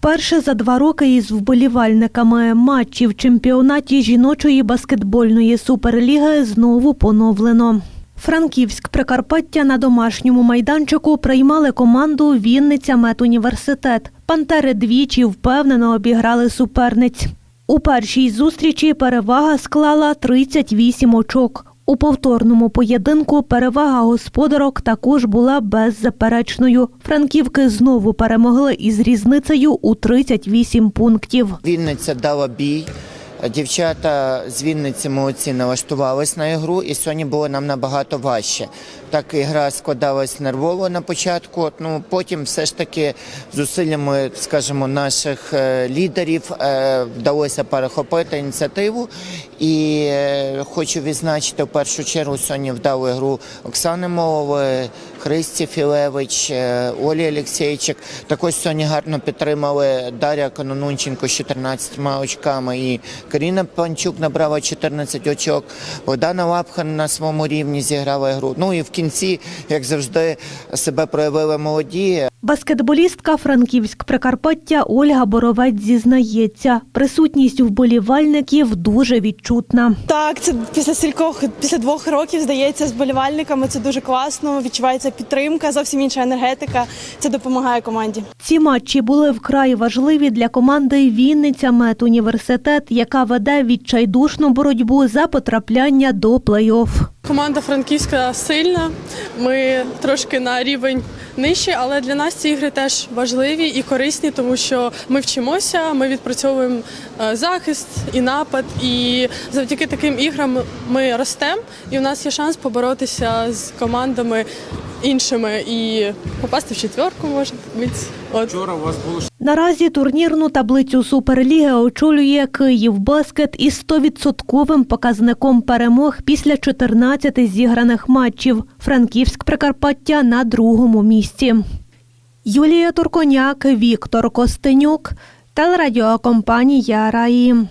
Вперше за два роки із вболівальниками матчі в чемпіонаті жіночої баскетбольної суперліги знову поновлено. Франківськ Прикарпаття на домашньому майданчику приймали команду Вінниця Медуніверситет. Пантери двічі впевнено обіграли суперниць. У першій зустрічі перевага склала 38 очок. У повторному поєдинку перевага господарок також була беззаперечною. Франківки знову перемогли із різницею у 38 пунктів. Вінниця дала бій. Дівчата з Вінниці молодці налаштувались на ігру, і сьогодні було нам набагато важче. Так ігра складалась нервово на початку. Ну потім все ж таки зусиллями, скажімо, наших е, лідерів е, вдалося перехопити ініціативу. І е, хочу відзначити в першу чергу сьогодні вдалу ігру Оксани Молової, Христі Філевич, Олі Олексійчик. Також сьогодні гарно підтримали Дар'я Кононунченко з 14 очками і Каріна Панчук набрала 14 очок. Богдана Лапхан на своєму рівні зіграла гру. Ну і в кінці, як завжди, себе проявили молоді. Баскетболістка Франківськ Прикарпаття Ольга Боровець зізнається, присутність вболівальників дуже відчутна. Так, це після стількох, після двох років здається з болівальниками. Це дуже класно. Відчувається підтримка, зовсім інша енергетика. Це допомагає команді. Ці матчі були вкрай важливі для команди Вінниця Медуніверситет, яка веде відчайдушну боротьбу за потрапляння до плей-офф. Команда Франківська сильна. Ми трошки на рівень нижче, але для нас ці ігри теж важливі і корисні, тому що ми вчимося, ми відпрацьовуємо е, захист і напад. І завдяки таким іграм ми ростемо, і у нас є шанс поборотися з командами іншими і попасти в четверку, може бути. От. Наразі турнірну таблицю Суперліги очолює Київ Баскет із 100% показником перемог після 14 зіграних матчів. Франківськ Прикарпаття на другому місці. Юлія Турконяк, Віктор Костенюк, телерадіокомпанія Раї.